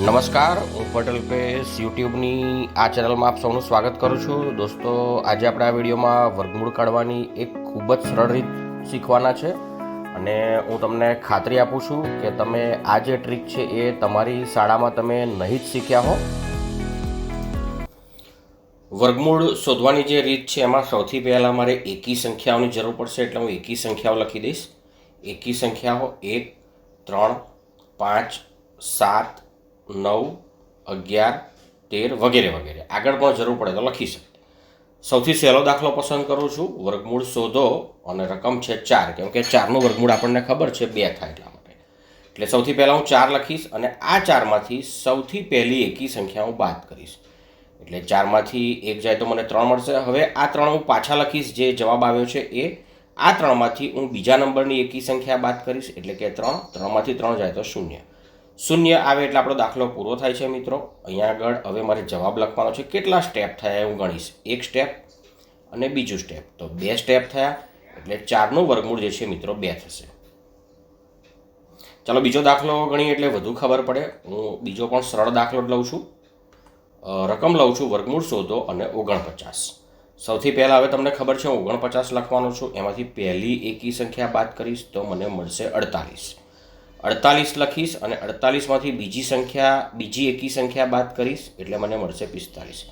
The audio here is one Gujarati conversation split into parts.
નમસ્કાર, હું પટેલ પેસ યુટ્યુબની આ ચેનલમાં આપ સૌનું સ્વાગત કરું છું. દોસ્તો, આજે આપણે આ વિડીયોમાં વર્ગમૂળ કાઢવાની એક ખૂબ જ સરળ રીત શીખવાના છે અને હું તમને ખાતરી આપું છું કે તમે આ જે ટ્રીક છે એ તમારી શાળામાં તમે નહીં જ શીખ્યા હો. વર્ગમૂળ શોધવાની જે રીત છે એમાં સૌથી પહેલાં મારે એકી સંખ્યાઓની જરૂર પડશે, એટલે હું એકી સંખ્યાઓ લખી દઈશ. એકી સંખ્યાઓ એક, ત્રણ, પાંચ, સાત નવ, અગિયાર, તેર વગેરે વગેરે. આગળ પણ જરૂર પડે તો લખી શકે. સૌથી સહેલો દાખલો પસંદ કરું છું. વર્ગમૂળ શોધો અને રકમ છે ચાર. કેમ કે ચારનું વર્ગમૂળ આપણને ખબર છે, બે થાય એટલા માટે. એટલે સૌથી પહેલાં હું ચાર લખીશ અને આ ચારમાંથી સૌથી પહેલી એકી સંખ્યા હું બાદ કરીશ. એટલે ચારમાંથી એક જાય તો મને ત્રણ મળશે. હવે આ ત્રણ હું પાછા લખીશ. જે જવાબ આવ્યો છે એ, આ ત્રણમાંથી હું બીજા નંબરની એકી સંખ્યા બાદ કરીશ. એટલે કે ત્રણ. ત્રણમાંથી ત્રણ જાય તો શૂન્ય. શૂન્ય આવે એટલે આપણો દાખલો પૂરો થાય છે મિત્રો. અહીંયા આગળ હવે મારે જવાબ લખવાનો છે. કેટલા સ્ટેપ થયા હું ગણીશ. એક સ્ટેપ અને બીજું સ્ટેપ તો બે સ્ટેપ થયા એટલે ચારનું વર્ગમૂળ જે છે મિત્રો બે થશે. ચાલો બીજો દાખલો ગણીએ એટલે વધુ ખબર પડે. હું બીજો પણ સરળ દાખલો લઉં છું. રકમ લઉં છું, વર્ગમૂળ શોધો અને ઓગણપચાસ. સૌથી પહેલાં હવે તમને ખબર છે હું ઓગણપચાસ લખવાનો છું. એમાંથી પહેલી એકી સંખ્યા બાદ કરીશ તો મને મળશે અડતાલીસ. અડતાલીસ લખીશ અને અડતાલીસમાંથી બીજી સંખ્યા, બીજી એકી સંખ્યા બાદ કરીશ, એટલે મને મળશે પિસ્તાલીસ.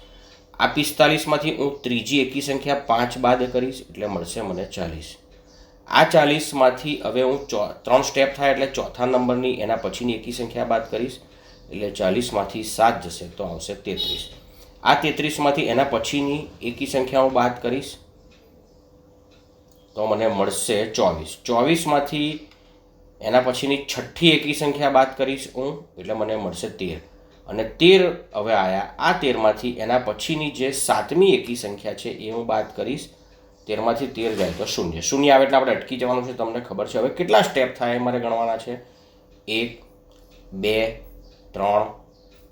આ પિસ્તાલીસમાંથી હું ત્રીજી એકી સંખ્યા પાંચ બાદ કરીશ, એટલે મળશે મને ચાલીસ. આ ચાલીસમાંથી હવે હું ચો, ત્રણ સ્ટેપ થાય એટલે ચોથા નંબરની એના પછીની એકી સંખ્યા બાદ કરીશ, એટલે ચાલીસમાંથી સાત જશે, તો આવશે તેત્રીસ. આ તેત્રીસમાંથી એના પછીની એકી સંખ્યા હું બાદ કરીશ, તો મને મળશે ચોવીસ. ચોવીસમાંથી એના પછીની છઠ્ઠી એકી સંખ્યા બાદ કરીશ હું, એટલે મને મળશે તેર. અને તેર હવે આવ્યા આ તેરમાંથી એના પછીની જે સાતમી એકી સંખ્યા છે એ હું બાદ કરીશ. તેરમાંથી તેર જાય તો શૂન્ય. શૂન્ય આવે એટલે આપણે અટકી જવાનું છે, તમને ખબર છે. હવે કેટલા સ્ટેપ થાય એ મારે ગણવાના છે? એક, બે, ત્રણ,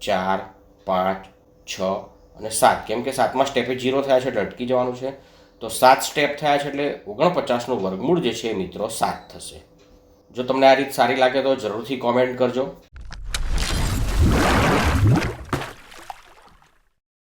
ચાર, પાંચ, છ અને સાત. કેમ કે સાતમા સ્ટેપે જીરો થયા છે એટલે અટકી જવાનું છે. તો સાત સ્ટેપ થયા છે એટલે ઓગણપચાસનું વર્ગમૂળ જે છે મિત્રો સાત થશે. જો તમને આ રીત સારી લાગે તો જરૂરથી કોમેન્ટ કરજો.